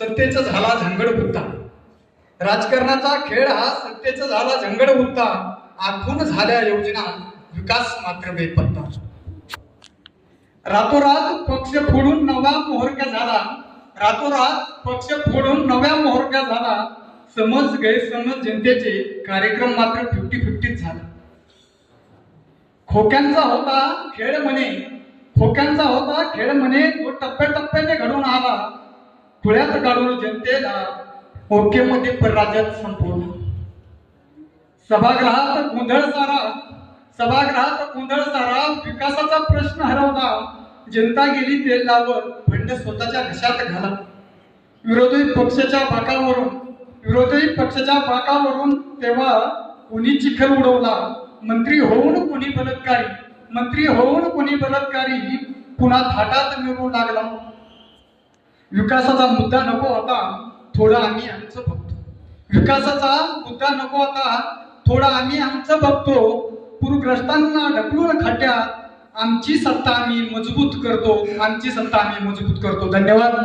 सत्तेचा झाला झंगड बुत्ता राजकारणाचा खेळ हा सत्तेचा झाला झंगड बुत्ता आखून झाल्या योजना. विकास मात्र बेपत्ता. रातोरात पक्ष फोडून नवा मोहरक्या झाला. रातोरात पक्ष फोडून नव्या मोहरक्या झाला. समज गैरसमज जनतेचे कार्यक्रम मात्र फिफ्टी फिफ्टीच झाला. खोक्यांचा होता खेळ म्हणे. खोक्यांचा होता खेळ म्हणे. तो टप्प्याटप्प्याने घडून आला. खुळ्यात काढून जनतेला ओके परराज्यात संपवला सभागृहात गोंधळ सारा सभागृहात गोंधळ सारा विकासाचा प्रश्न हरवला. जनता गेली तेल लावत भंड स्वतःच्या घशात घाला. विरोधी पक्षाच्या बाकावरून विरोधी पक्षाच्या बाकावरून तेव्हा कोणी चिखल उडवला. मंत्री होऊन कोणी बलात्कारी मंत्री होऊन कोणी बलात्कारी पुन्हा थाटात मिळवू लागला. विकासाचा मुद्दा नको होता थोडा आम्ही आमचं बघतो. विकासाचा मुद्दा नको होता थोडा आम्ही आमचं बघतो. पूरग्रस्तांना ढकलून खड्ड्यात आमची सत्ता आम्ही मजबूत करतो आमची सत्ता आम्ही मजबूत करतो. धन्यवाद.